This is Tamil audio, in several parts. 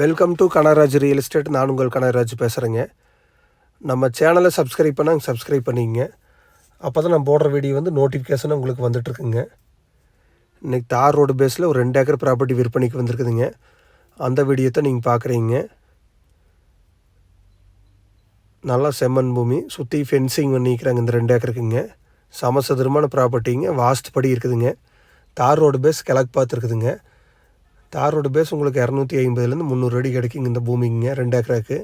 Welcome to Kanaraj real estate நான் உங்கள் கனராஜ் பேசுகிறேங்க நம்ம சேனலை சப்ஸ்கிரைப் பண்ணால் சப்ஸ்கிரைப் பண்ணிங்க. அப்போ தான் நான் போடுற வீடியோ வந்து நோட்டிஃபிகேஷன் உங்களுக்கு வந்துட்டுருக்குங்க இன்றைக்கி தார் ரோடு பேஸில் ஒரு ரெண்டு ஏக்கர் ப்ராப்பர்ட்டி விற்பனைக்கு வந்திருக்குதுங்க. அந்த வீடியோ தான் நீங்கள் பார்க்குறீங்க நல்லா செம்மண் பூமி சுற்றி ஃபென்சிங் பண்ணிக்கிறாங்க இந்த ரெண்டு ஏக்கருக்குங்க. சமசதுரமான ப்ராப்பர்ட்டிங்க வாஸ்ட் படி இருக்குதுங்க. தார் ரோடு பேஸ் கிழக்கு பார்த்துருக்குதுங்க. தார் ரோடு பேஸ் உங்களுக்கு இரநூத்தி ஐம்பதுலேருந்து முந்நூறு அடி கிடைக்குங்க இந்த பூமிங்க ரெண்டு ஏக்கராக்கு.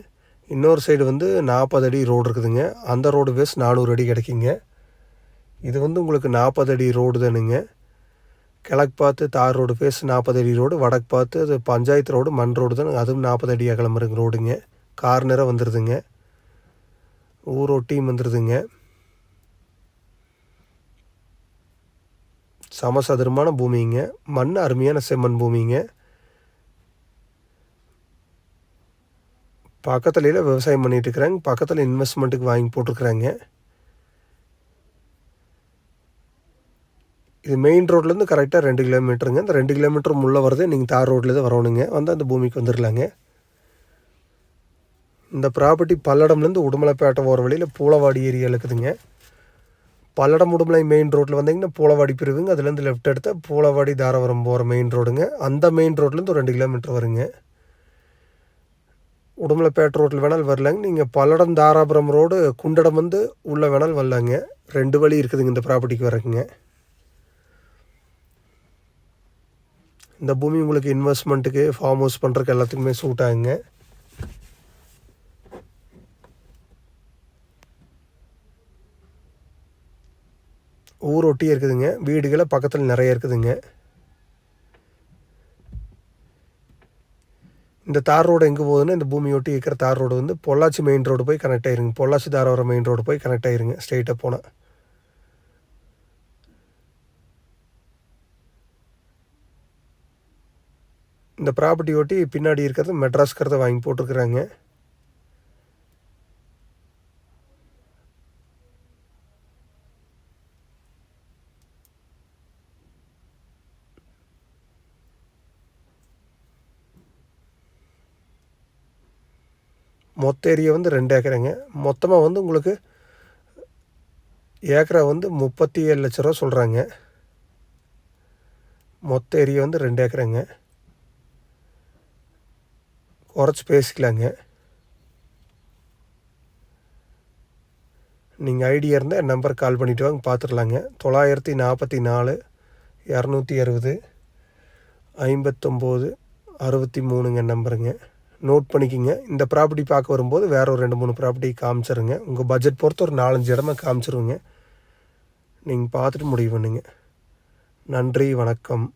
இன்னொரு சைடு வந்து நாற்பது அடி ரோடு இருக்குதுங்க. அந்த ரோடு பேஸ் நானூறு அடி கிடைக்குங்க. இது வந்து உங்களுக்கு நாற்பது அடி ரோடு தானுங்க. கிழக்கு பார்த்து தார் ரோடு பேஸ் நாற்பது அடி ரோடு வடக்கு பார்த்து அது பஞ்சாயத்து ரோடு மண் ரோடு தான் அதுவும் நாற்பது அடி அகலம் இருக்கு ரோடுங்க கார்னராக வந்துடுதுங்க ஊர் ஒட்டியும் வந்துடுதுங்க சமசதுரமான பூமிங்க. மண் அருமையான செம்மண் பூமிங்க. பக்கத்துலையில் விவசாயம் பண்ணிட்டு இருக்கிறாங்க பக்கத்தில் இன்வெஸ்ட்மெண்ட்டுக்கு வாங்கி போட்டிருக்கிறாங்க. இது மெயின் ரோட்லேருந்து கரெக்டாக ரெண்டு கிலோமீட்டருங்க இந்த ரெண்டு கிலோமீட்டர் முள்ள வரது நீங்கள் தார் ரோட்டில் தான் வரணுங்க. வந்து அந்த பூமிக்கு வந்துடலாங்க இந்த ப்ராப்பர்ட்டி பல்லடம்லேருந்து உடுமலைப்பேட்டை போகிற வழியில் பூளவாடி ஏரியா இருக்குதுங்க. பல்லடம் உடுமலை மெயின் ரோட்டில் வந்தீங்கன்னா பூளவாடி பிரிவுங்க. அதுலேருந்து லெஃப்ட் எடுத்தால் பூளவாடி தாராபுரம் போகிற மெயின் ரோடுங்க அந்த மெயின் ரோட்லேருந்து ஒரு ரெண்டு கிலோமீட்டர் வருங்க. உடுமலைப்பேட்டை ரோட்டில் வேணாலும் வரலாங்க. நீங்கள் பல்லடம் தாராபுரம் ரோடு குண்டடம் வந்து உள்ளே வேணாலும் வரலாங்க. ரெண்டு வழி இருக்குதுங்க இந்த ப்ராப்பர்ட்டிக்கு வரக்குங்க. இந்த பூமி உங்களுக்கு இன்வெஸ்ட்மெண்ட்டுக்கு ஃபார்ம் ஹவுஸ் பண்ணுறதுக்கு எல்லாத்துக்குமே சூட் ஆகுங்க. ஊர் ஒட்டியே இருக்குதுங்க. வீடுகளை பக்கத்தில் நிறைய இருக்குதுங்க. இந்த தார் ரோடு எங்கே போகுதுன்னா இந்த பூமி ஒட்டி இருக்கிற தார் ரோடு வந்து பொள்ளாச்சி மெயின் ரோடு போய் கனெக்ட் ஆயிருங்க. பொள்ளாச்சி தாராவரம் மெயின் ரோடு போய் கனெக்ட் ஆயிருங்க ஸ்ட்ரெயிட்டாக போனால் இந்த ப்ராப்பர்ட்டி ஒட்டி பின்னாடி இருக்கிறது மெட்ராஸ்கிறத வாங்கி போட்டிருக்கிறாங்க. மொத்த ஏரியா வந்து ரெண்டு ஏக்கரைங்க. மொத்தமாக வந்து உங்களுக்கு ஏக்கரா வந்து முப்பத்தி ஏழு லட்ச ரூபா சொல்கிறாங்க மொத்த ஏரியா வந்து ரெண்டு ஏக்கரைங்க. குறைச்சி பேசிக்கலாங்க. நீங்கள் ஐடியா இருந்தால் என் நம்பருக்கு கால் பண்ணிவிட்டு வாங்க பார்த்துடலாங்க தொள்ளாயிரத்தி நாற்பத்தி நாலு இரநூத்தி அறுபது ஐம்பத்தொம்போது அறுபத்தி மூணுங்க நம்பருங்க. நோட் பண்ணிக்கிங்க. இந்த ப்ராப்பர்ட்டி பார்க்க வரும்போது வேற ஒரு ரெண்டு மூணு ப்ராப்பர்ட்டி காமிச்சிருங்க. உங்கள் பட்ஜெட் பொறுத்து ஒரு நாலஞ்சு இடமா காமிச்சிருங்க. நீங்கள் பார்த்துட்டு முடிவு பண்ணுங்க. நன்றி வணக்கம்.